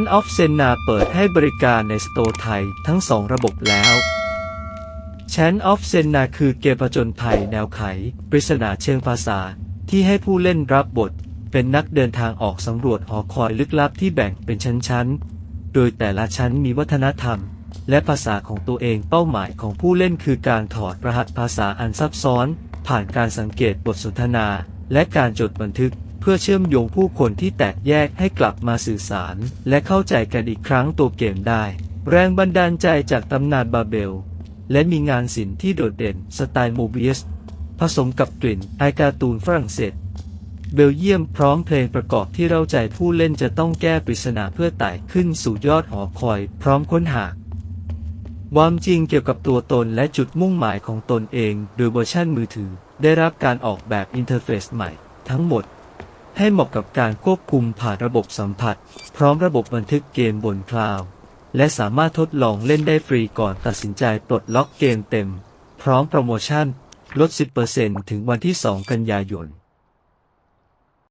n of Senna เปิดให้บริการในสโตร์ไทยทั้งสองระบบแล้ว c h a n of Senna คือเกมผจญภัยแนวไข ปริศนาเชิงภาษา ที่ให้ผู้เล่นรับบท เป็นนักเดินทางออกสำรวจหอคอยลึกลับที่แบ่งเป็นชั้นๆ โดยแต่ละชั้นมีวัฒนธรรม และภาษาของตัวเองเป้าหมายของผู้เล่นคือการถอดรหัสภาษาอันซับซ้อน ผ่านการสังเกตบทสนทนา และการจดบันทึก พื่อเชื่อมโยงผู้คนที่แตกแยกให้กลับมาสื่อสาร และเข้าใจกันอีกครั้งตัวเกมได้ แรงบันดาลใจจากตำนานบาเบล และมีงานศิลป์ที่โดดเด่นสไตล์โมบียสผสมกับกลิ่นไอการ์ตูนฝรั่งเศสเบลเยียมพร้อมเพลงประกอบที่เราใจผู้เล่นจะต้องแก้ปริศนาเพื่อไต่ขึ้นสู่ยอดหอคอยพร้อมค้นหาความจริงเกี่ยวกับตัวตนและจุดมุ่งหมายของตนเอง โดยเวอร์ชันมือถือ ได้รับการออกแบบอินเทอร์เฟซใหม่ทั้งหมด ให้เหมาะกับการควบคุมผ่านระบบสัมผัส พร้อมระบบบันทึกเกมบนคลาวด์และสามารถทดลองเล่นได้ฟรีก่อนตัดสินใจปลดล็อกเกมเต็ม พร้อมโปรโมชั่นลด 10%ถึงวันที่ 2 กันยายน